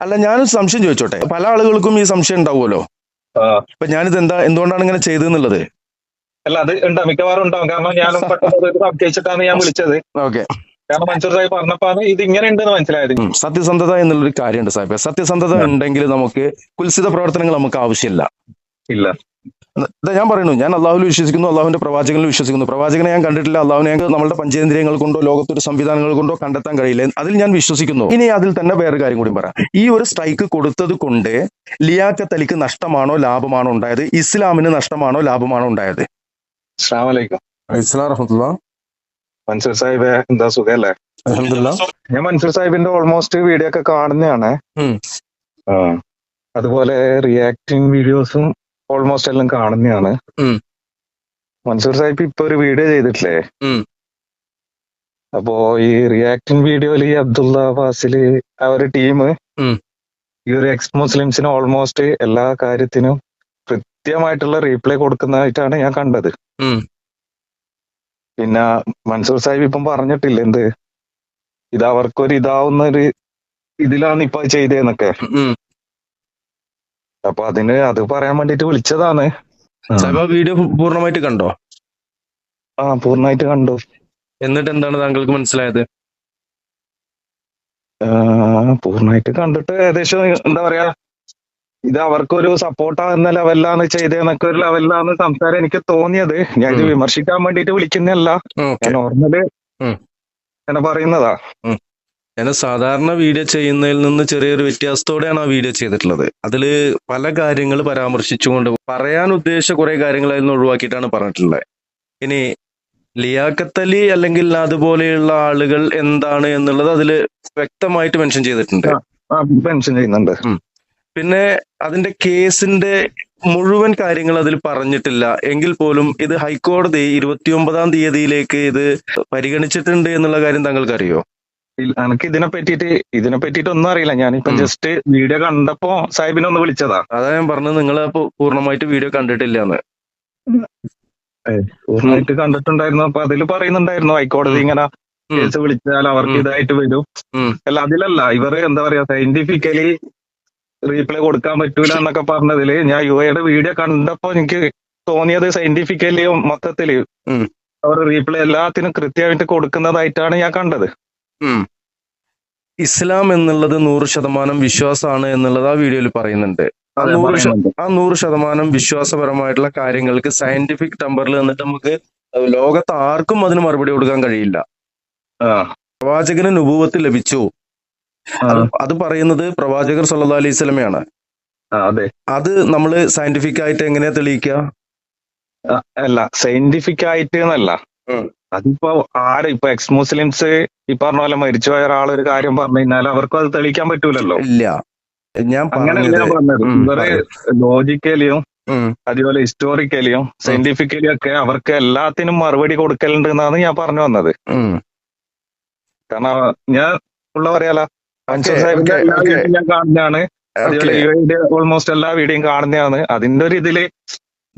അല്ല ഞാനൊരു സംശയം ചോദിച്ചോട്ടെ? പല ആളുകൾക്കും ഈ സംശയം ഉണ്ടാവുമല്ലോ? അപ്പൊ ഇപ്പൊ ഞാനിത് എന്താ എന്തുകൊണ്ടാണ് ഇങ്ങനെ ചെയ്തെന്നുള്ളത് അല്ല അത് ഉണ്ടാവും മിക്കവാറും ഉണ്ടാവും. കാരണം ഞാൻ പെട്ടെന്ന് സംശയിച്ചിട്ടാണ് ഞാൻ വിളിച്ചത്. ഓക്കെ. കാരണം മൻസൂർ സാഹിബ് പറഞ്ഞപ്പോഴാണ് ഇത് ഇങ്ങനെ ഉണ്ടെന്ന് മനസ്സിലായത് സത്യസന്ധത എന്നുള്ളൊരു കാര്യമുണ്ട് സാഹിബ്. സത്യസന്ധത ഉണ്ടെങ്കിൽ നമുക്ക് കുൽസിത പ്രവർത്തനങ്ങൾ നമുക്ക് ആവശ്യമില്ല. ഇല്ല. ഇതാ ഞാൻ പറയുന്നു ഞാൻ അള്ളാഹുവിൽ വിശ്വസിക്കുന്നു അള്ളാഹുവിന്റെ പ്രവാചകനിൽ വിശ്വസിക്കുന്നു. പ്രവാചകനെ ഞാൻ കണ്ടിട്ടില്ല അള്ളാഹുവിനെ ഞങ്ങൾക്ക് നമ്മുടെ പഞ്ചേന്ദ്രിയങ്ങൾ കൊണ്ടോ ലോകത്തൊരു സംവിധാനങ്ങൾ കൊണ്ടോ കണ്ടെത്താൻ കഴിയില്ല. അതിൽ ഞാൻ വിശ്വസിക്കുന്നു. ഇനി അതിൽ തന്നെ വേറെ കാര്യം കൂടി പറയാം. ഈ ഒരു സ്ട്രൈക്ക് കൊടുത്തത് കൊണ്ട് ലിയാക്ക അലിക്ക് നഷ്ടമാണോ ലാഭമാണോ ഉണ്ടായത്? ഇസ്ലാമിന് നഷ്ടമാണോ ലാഭമാണോ ഉണ്ടായത്? മൻസൂർ സാഹിബ് എന്താ സുഖല്ലേ? ഞാൻ മൻസൂർ സാഹിബിന്റെ ഓൾമോസ്റ്റ് വീഡിയോ ഒക്കെ കാണുന്നതാണ്. ആ. അതുപോലെ റിയാക്ടിങ് വീഡിയോസും ഓൾമോസ്റ്റ് എല്ലാം കാണുന്നതാണ്. മൻസൂർ സാഹിബ് ഇപ്പൊ ഒരു വീഡിയോ ചെയ്തിട്ടില്ലേ. അപ്പോ ഈ റിയാക്ടിങ് വീഡിയോയിൽ ഈ അബ്ദുള്ള ഫാസിൽ ആ ഒരു ടീം ഈ ഒരു എക്സ് മുസ്ലിംസിന് ഓൾമോസ്റ്റ് എല്ലാ കാര്യത്തിനും കൃത്യമായിട്ടുള്ള റീപ്ലൈ കൊടുക്കുന്നതായിട്ടാണ് ഞാൻ കണ്ടത്. പിന്നെ മൻസൂർ സാഹിബ് ഇപ്പം പറഞ്ഞിട്ടില്ല എന്ത്? ഇത് അവർക്കൊരു ഇതാവുന്ന ഒരു ഇതിലാണ് ഇപ്പൊ ചെയ്തതെന്നൊക്കെ ഉം. അപ്പൊ അതിന് അത് പറയാൻ വേണ്ടിട്ട് വിളിച്ചതാണ്. സാഹിബ് ആ വീഡിയോ പൂർണമായിട്ട് കണ്ടോ? ആ പൂർണമായിട്ട് കണ്ടു. എന്നിട്ട് എന്താണ് താങ്കൾക്ക് മനസ്സിലായത്? ആ, പൂർണമായിട്ട് കണ്ടിട്ട് ഏകദേശം എന്താ പറയാ ഇത് അവർക്കൊരു സപ്പോർട്ടാകുന്ന ലെവലിലാണ് ചെയ്തതെന്നൊക്കെ ഒരു ലെവലിലാണ് സംസാരം എനിക്ക് തോന്നിയത്. ഞാൻ ഇത് വിമർശിക്കാൻ വേണ്ടിട്ട് വിളിക്കുന്നതല്ല. ഞാൻ നോർമൽ. എന്നെ പറയുന്നതാ. ഞാൻ സാധാരണ വീഡിയോ ചെയ്യുന്നതിൽ നിന്ന് ചെറിയൊരു വ്യത്യാസത്തോടെയാണ് ആ വീഡിയോ ചെയ്തിട്ടുള്ളത്. അതിൽ പല കാര്യങ്ങൾ പരാമർശിച്ചുകൊണ്ട് പറയാൻ ഉദ്ദേശിച്ച കുറെ കാര്യങ്ങൾ അതിൽ നിന്ന് ഒഴിവാക്കിയിട്ടാണ് പറഞ്ഞിട്ടുള്ളത്. ഇനി ലിയാക്കത്തലി അല്ലെങ്കിൽ അതുപോലെയുള്ള ആളുകൾ എന്താണ് എന്നുള്ളത് അതിൽ വ്യക്തമായിട്ട് മെൻഷൻ ചെയ്തിട്ടുണ്ട്. മെൻഷൻ ചെയ്യുന്നുണ്ട്. പിന്നെ അതിന്റെ കേസിന്റെ മുഴുവൻ കാര്യങ്ങൾ അതിൽ പറഞ്ഞിട്ടില്ല. എങ്കിൽ പോലും ഇത് ഹൈക്കോടതി ഇരുപത്തിയൊമ്പതാം തീയതിയിലേക്ക് ഇത് പരിഗണിച്ചിട്ടുണ്ട് എന്നുള്ള കാര്യം താങ്കൾക്ക് അറിയോ ഇല്ല, എനിക്ക് ഇതിനെ പറ്റിയിട്ട് ഇതിനെ പറ്റിയിട്ട് ഒന്നും അറിയില്ല. ഞാനിപ്പം. ജസ്റ്റ് വീഡിയോ കണ്ടപ്പോ സാഹിബിനെ ഒന്ന് വിളിച്ചതാ. അതാ ഞാൻ പറഞ്ഞത് നിങ്ങൾ പൂർണമായിട്ട് വീഡിയോ കണ്ടിട്ടില്ല എന്ന് പൂർണമായിട്ട് കണ്ടിട്ടുണ്ടായിരുന്നു. അപ്പൊ അതിൽ പറയുന്നുണ്ടായിരുന്നു ഹൈക്കോടതി ഇങ്ങനെ കേസ് വിളിച്ചാൽ അവർക്ക്. ഇതായിട്ട് വരും. അല്ല അതിലല്ല ഇവർ എന്താ പറയാ സയന്റിഫിക്കലി റീപ്ലൈ കൊടുക്കാൻ പറ്റൂല എന്നൊക്കെ പറഞ്ഞതിൽ ഞാൻ യു എയുടെ വീഡിയോ കണ്ടപ്പോ എനിക്ക് തോന്നിയത് സയന്റിഫിക്കലി മൊത്തത്തിൽ അവർ റീപ്ലൈ എല്ലാത്തിനും കൃത്യമായിട്ട് കൊടുക്കുന്നതായിട്ടാണ് ഞാൻ കണ്ടത്. ഇസ്ലാം എന്നുള്ളത് നൂറ് ശതമാനം വിശ്വാസമാണ് എന്നുള്ളത് ആ വീഡിയോയിൽ പറയുന്നുണ്ട്. ആ നൂറ്. ആ നൂറ് ശതമാനം വിശ്വാസപരമായിട്ടുള്ള കാര്യങ്ങൾക്ക് സയന്റിഫിക് ടെമ്പറിൽ നിന്നിട്ട് നമുക്ക് ലോകത്ത് ആർക്കും അതിന് മറുപടി കൊടുക്കാൻ കഴിയില്ല. പ്രവാചകന് നുപൂവത്ത് ലഭിച്ചു. അത് പറയുന്നത് പ്രവാചകർ സല്ലാ അലൈഹി സ്വലമയാണ് അതെ. അത് നമ്മൾ സയന്റിഫിക് ആയിട്ട് എങ്ങനെയാ തെളിയിക്കുക അല്ല സയന്റിഫിക് ആയിട്ട് എന്നല്ല. അതിപ്പോ ആര് ഇപ്പൊ എക്സ് മുസ്ലിംസ് ഈ പറഞ്ഞ പോലെ മരിച്ചുപോയ ഒരാൾ ഒരു കാര്യം പറഞ്ഞു കഴിഞ്ഞാൽ അവർക്കും അത് തെളിയിക്കാൻ പറ്റൂലല്ലോ. ഇല്ല. ഞാൻ അങ്ങനെയല്ല പറഞ്ഞത് ഇവർ. ലോജിക്കലിയും അതുപോലെ ഹിസ്റ്റോറിക്കലിയും സയന്റിഫിക്കലിയും ഒക്കെ അവർക്ക് എല്ലാത്തിനും മറുപടി കൊടുക്കലുണ്ട് എന്നാണ് ഞാൻ പറഞ്ഞു വന്നത്. കാരണം ഞാൻ ഉള്ള പറയാല ഞാൻ കാണുന്നതാണ്. ഓൾമോസ്റ്റ് എല്ലാ വീഡിയോയും കാണുന്നതാണ്. അതിന്റെ ഒരു ഇതിൽ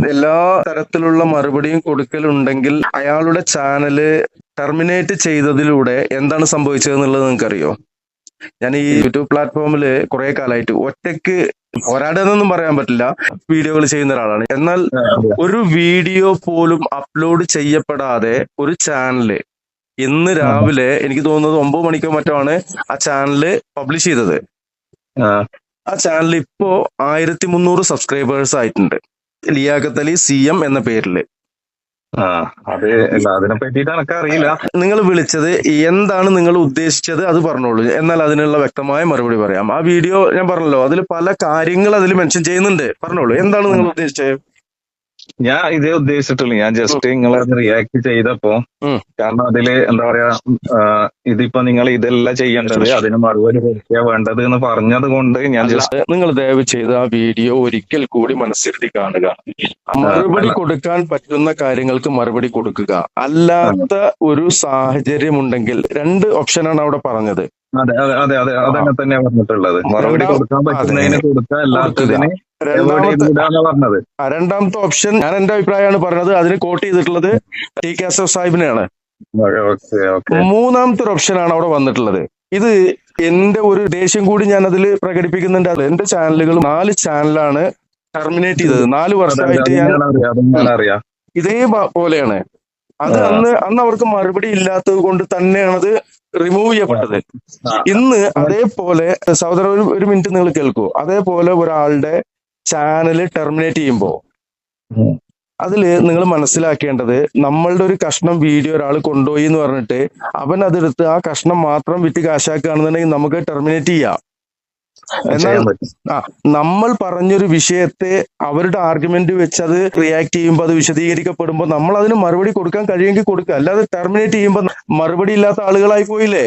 എല്ലാ തരത്തിലുള്ള മറുപടിയും കൊടുക്കലുണ്ടെങ്കിൽ അയാളുടെ ചാനൽ ടെർമിനേറ്റ് ചെയ്തതിലൂടെ എന്താണ് സംഭവിച്ചത് എന്നുള്ളത് നിങ്ങൾക്കറിയോ? ഞാൻ ഈ യൂട്യൂബ് പ്ലാറ്റ്ഫോമിൽ കുറെ കാലമായിട്ട് ഒറ്റയ്ക്ക് ഒരാടെന്നൊന്നും പറയാൻ പറ്റില്ല. വീഡിയോകൾ ചെയ്യുന്ന ഒരാളാണ്. എന്നാൽ ഒരു വീഡിയോ പോലും അപ്ലോഡ് ചെയ്യപ്പെടാതെ ഒരു ചാനൽ ഇന്ന് രാവിലെ എനിക്ക് തോന്നുന്നത് ഒമ്പത് മണിക്കോ മറ്റോ ആണ് ആ ചാനൽ പബ്ലിഷ് ചെയ്തത്. ആ, ആ ചാനൽ ഇപ്പോ ആയിരത്തി മുന്നൂറ് സബ്സ്ക്രൈബേഴ്സ് ആയിട്ടുണ്ട്. ലിയാഖത്ത് അലി സി എം എന്ന അത് അതിനെ പറ്റിയിട്ട് എനക്ക് അറിയില്ല. നിങ്ങൾ വിളിച്ചത് എന്താണ് നിങ്ങൾ ഉദ്ദേശിച്ചത് അത് പറഞ്ഞോളൂ. എന്നാൽ അതിനുള്ള വ്യക്തമായ മറുപടി പറയാം. ആ വീഡിയോ ഞാൻ പറഞ്ഞല്ലോ അതിൽ പല കാര്യങ്ങൾ അതിൽ മെൻഷൻ ചെയ്യുന്നുണ്ട്. പറഞ്ഞോളൂ എന്താണ് നിങ്ങൾ ഉദ്ദേശിച്ചത്? ഞാൻ ഇതേ ഉദ്ദേശിച്ചിട്ടുള്ളൂ. ഞാൻ ജസ്റ്റ് നിങ്ങളെ റിയാക്ട് ചെയ്തപ്പോ കാരണം അതിൽ എന്താ പറയാ ഇതിപ്പോ നിങ്ങൾ ഇതെല്ലാം ചെയ്യേണ്ടത് അതിന് മറുപടി കൊടുക്കുക വേണ്ടത് എന്ന് പറഞ്ഞത് കൊണ്ട് ഞാൻ ജസ്റ്റ് നിങ്ങൾ ദയവ് ചെയ്ത ആ വീഡിയോ ഒരിക്കൽ കൂടി മനസ്സിരുത്തി കാണുക. മറുപടി കൊടുക്കാൻ പറ്റുന്ന കാര്യങ്ങൾക്ക് മറുപടി കൊടുക്കുക. അല്ലാത്ത ഒരു സാഹചര്യം ഉണ്ടെങ്കിൽ രണ്ട് ഓപ്ഷനാണ് അവിടെ പറഞ്ഞത്. അതെ അതെ അതെ അതെ അതന്നെ തന്നെയാണ് പറഞ്ഞിട്ടുള്ളത്. മറുപടി കൊടുക്കാൻ പറ്റുന്നതിന് കൊടുക്കുക അല്ലാത്തതിന് രണ്ടാമത്തെ ഓപ്ഷൻ ഞാൻ എന്റെ അഭിപ്രായമാണ് പറഞ്ഞത്. അതിന് കോട്ട് ചെയ്തിട്ടുള്ളത് ടി കെ എസ് എഫ് സാഹിബിനെയാണ്. മൂന്നാമത്തെ ഒരു ഓപ്ഷനാണ് അവിടെ വന്നിട്ടുള്ളത്. ഇത് എന്റെ ഒരു ദേഷ്യം കൂടി ഞാൻ അതിൽ പ്രകടിപ്പിക്കുന്നുണ്ട്. അത് എന്റെ ചാനലുകൾ നാല് ചാനലാണ് ടെർമിനേറ്റ് ചെയ്തത്. നാല് വർഷമായിട്ട് ഞാൻ ഇതേ പോലെയാണ്. അത് അന്ന് അന്ന് അവർക്ക് മറുപടി ഇല്ലാത്തത് കൊണ്ട് തന്നെയാണ് അത് റിമൂവ് ചെയ്യപ്പെട്ടത്. ഇന്ന് അതേപോലെ സഹോദര ഒരു ഒരു മിനിറ്റ് നിങ്ങൾ കേൾക്കൂ. അതേപോലെ ഒരാളുടെ ചാനൽ ടെർമിനേറ്റ് ചെയ്യുമ്പോൾ അതിൽ അതിൽ നിങ്ങൾ മനസ്സിലാക്കേണ്ടത് നമ്മളുടെ ഒരു കഷ്ണം വീഡിയോ ഒരാൾ കൊണ്ടുപോയി എന്ന് പറഞ്ഞിട്ട് അവൻ അതെടുത്ത് ആ കഷ്ണം മാത്രം വിറ്റ് കാശാക്കുകയാണെന്നുണ്ടെങ്കിൽ നമുക്ക് ടെർമിനേറ്റ് ചെയ്യാം. എന്നാൽ ആ നമ്മൾ പറഞ്ഞൊരു വിഷയത്തെ അവരുടെ ആർഗ്യുമെന്റ് വെച്ച് അത് റിയാക്ട് ചെയ്യുമ്പോൾ അത് വിശദീകരിക്കപ്പെടുമ്പോൾ നമ്മൾ അതിന് മറുപടി കൊടുക്കാൻ കഴിയുമെങ്കിൽ കൊടുക്കുക. അല്ലാതെ ടെർമിനേറ്റ് ചെയ്യുമ്പോൾ മറുപടി ഇല്ലാത്ത ആളുകളായി പോയില്ലേ?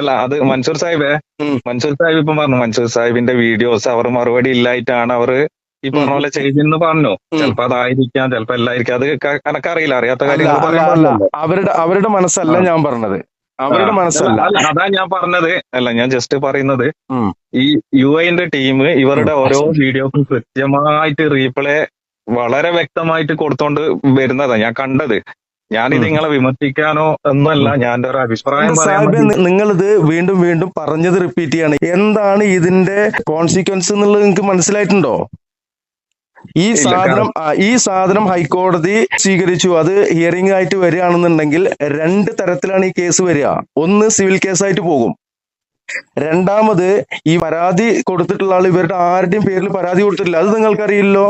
അല്ല അത് മൻസൂർ സാഹിബേ മൻസൂർ സാഹിബ് ഇപ്പം പറഞ്ഞു മൻസൂർ സാഹിബിന്റെ വീഡിയോസ് അവർ മറുപടി ഇല്ലായിട്ടാണ് അവർ ഈ പറഞ്ഞ പോലെ ചെയ്തെന്ന് പറഞ്ഞു. ചിലപ്പോ അതായിരിക്കാം ചിലപ്പോ എല്ലായിരിക്കാം അത് കണക്കറിയില്ല എനക്കറിയില്ല അറിയാത്ത കാര്യങ്ങൾ. അവരുടെ അവരുടെ മനസ്സല്ല ഞാൻ പറഞ്ഞത്. അവരുടെ മനസ്സല്ല. അതാ ഞാൻ പറഞ്ഞത്. അല്ല ഞാൻ ജസ്റ്റ് പറയുന്നത് ഈ യു ഐന്റെ ടീം ഇവരുടെ ഓരോ വീഡിയോക്കും കൃത്യമായിട്ട് റീപ്ലേ വളരെ വ്യക്തമായിട്ട് കൊടുത്തോണ്ട് വരുന്നതാ ഞാൻ കണ്ടത്. ഞാനിത് ഉം. നിങ്ങളെ വിമർശിക്കാനോ എന്നല്ല ഞാൻ ഒരു അഭിപ്രായം നിങ്ങളിത് വീണ്ടും വീണ്ടും പറഞ്ഞത് റിപ്പീറ്റ് ചെയ്യാണ്. എന്താണ് ഇതിന്റെ കോൺസിക്വൻസ് എന്നുള്ളത് നിങ്ങൾക്ക് മനസ്സിലായിട്ടുണ്ടോ? ഈ സാധനം ഈ സാധനം ഹൈക്കോടതി സ്വീകരിച്ചു. അത് ഹിയറിംഗ് ആയിട്ട് വരികയാണെന്നുണ്ടെങ്കിൽ രണ്ട് തരത്തിലാണ് ഈ കേസ് വരിക. ഒന്ന് സിവിൽ കേസായിട്ട് പോകും. രണ്ടാമത് ഈ പരാതി കൊടുത്തിട്ടുള്ള ആൾ ഇവരുടെ ആരുടെയും പേരിൽ പരാതി കൊടുത്തിട്ടില്ല. അത് നിങ്ങൾക്കറിയില്ലോ.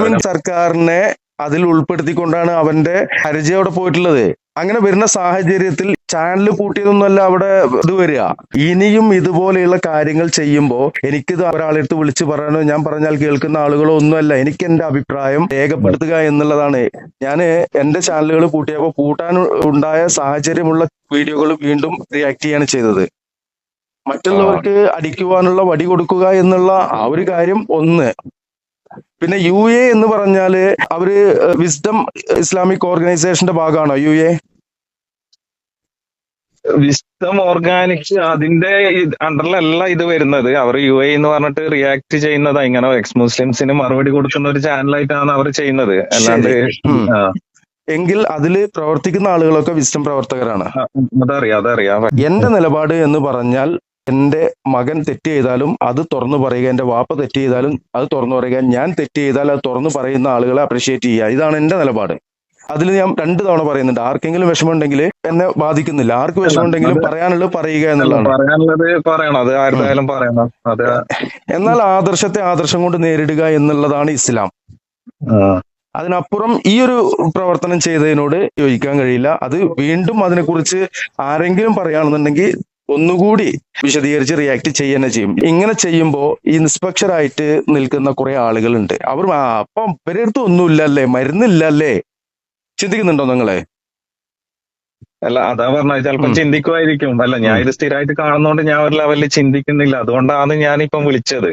ഞാൻ സർക്കാരിനെ അതിൽ ഉൾപ്പെടുത്തിക്കൊണ്ടാണ് അവന്റെ ഹർജി അവിടെ പോയിട്ടുള്ളത്. അങ്ങനെ വരുന്ന സാഹചര്യത്തിൽ ചാനൽ കൂട്ടിയതൊന്നുമല്ല അവിടെ ഇത് വരിക. ഇനിയും ഇതുപോലെയുള്ള കാര്യങ്ങൾ ചെയ്യുമ്പോൾ എനിക്കിത് ഒരാളെടുത്ത് വിളിച്ചു പറയാനോ ഞാൻ പറഞ്ഞാൽ കേൾക്കുന്ന ആളുകളോ ഒന്നുമല്ല. എനിക്ക് എന്റെ അഭിപ്രായം രേഖപ്പെടുത്തുക എന്നുള്ളതാണ്. ഞാൻ എന്റെ ചാനലുകൾ കൂട്ടിയപ്പോൾ കൂട്ടാൻ ഉണ്ടായ സാഹചര്യമുള്ള വീഡിയോകൾ വീണ്ടും റിയാക്ട് ചെയ്യാണ് ചെയ്തത്. മറ്റുള്ളവർക്ക് അടിക്കുവാനുള്ള വടി കൊടുക്കുക എന്നുള്ള ആ ഒരു കാര്യം ഒന്ന്. പിന്നെ യു എ എന്ന് പറഞ്ഞാൽ അവർ വിസ്ഡം ഇസ്ലാമിക് ഓർഗനൈസേഷന്റെ ഭാഗമാണോ യു എ? വിസ്ഡം ഓർഗാനിക്സ് അതിന്റെ അണ്ടറിലല്ല ഇത് വരുന്നത്. അവർ യു എ എന്ന് പറഞ്ഞിട്ട് റിയാക്ട് ചെയ്യുന്നതാ. ഇങ്ങനെ എക്സ് മുസ്ലിംസിന് മറുപടി കൊടുക്കുന്ന ഒരു ചാനലായിട്ടാണ് അവർ ചെയ്യുന്നത്. അല്ലാണ്ട് എങ്കിൽ അതിൽ പ്രവർത്തിക്കുന്ന ആളുകളൊക്കെ വിസ്ഡം പ്രവർത്തകരാണ്. അതറിയാം അതറിയാം. എന്റെ നിലപാട് എന്ന് പറഞ്ഞാൽ എന്റെ മകൻ തെറ്റ് ചെയ്താലും അത് തുറന്നു പറയുക എന്റെ വാപ്പ തെറ്റ് ചെയ്താലും അത് തുറന്നു പറയുക ഞാൻ തെറ്റ് ചെയ്താൽ അത് തുറന്നു പറയുന്ന ആളുകളെ അപ്രീഷിയേറ്റ് ചെയ്യുക. ഇതാണ് എന്റെ നിലപാട്. അതിൽ ഞാൻ രണ്ട് തവണ പറയുന്നുണ്ട്. ആർക്കെങ്കിലും വിഷമമുണ്ടെങ്കിൽ എന്നെ ബാധിക്കുന്നില്ല. ആർക്ക് വിഷമമുണ്ടെങ്കിലും പറയാനുള്ളത് പറയുക എന്നുള്ളതാണ്. എന്നാൽ ആദർശത്തെ ആദർശം കൊണ്ട് നേരിടുക എന്നുള്ളതാണ് ഇസ്ലാം. അതിനപ്പുറം ഈ ഒരു പ്രവർത്തനം ചെയ്തതിനോട് യോജിക്കാൻ കഴിയില്ല. അത് വീണ്ടും അതിനെക്കുറിച്ച് ആരെങ്കിലും പറയുകയാണെന്നുണ്ടെങ്കിൽ ഒന്നുകൂടി വിശദീകരിച്ച് റിയാക്ട് ചെയ്യുക ചെയ്യും. ഇങ്ങനെ ചെയ്യുമ്പോൾ ഈ നിഷ്പക്ഷരായിട്ട് നിൽക്കുന്ന കുറെ ആളുകളുണ്ട്. അവർ അപ്പൊ അപ്പം ഇവരുടെ ഒന്നുമില്ലല്ലേ? മരുന്നില്ലല്ലേ? ചിന്തിക്കുന്നുണ്ടോ നിങ്ങളെ? അല്ല അതാ പറഞ്ഞ ചിലപ്പോൾ. ചിന്തിക്കുമായിരിക്കും. അല്ല ഞാൻ ഇത് സ്ഥിരമായിട്ട് കാണുന്നോണ്ട് ഞാൻ ഒരു ലെവലിൽ ചിന്തിക്കുന്നില്ല. അതുകൊണ്ടാണ് ഞാൻ ഞാനിപ്പം വിളിച്ചത്.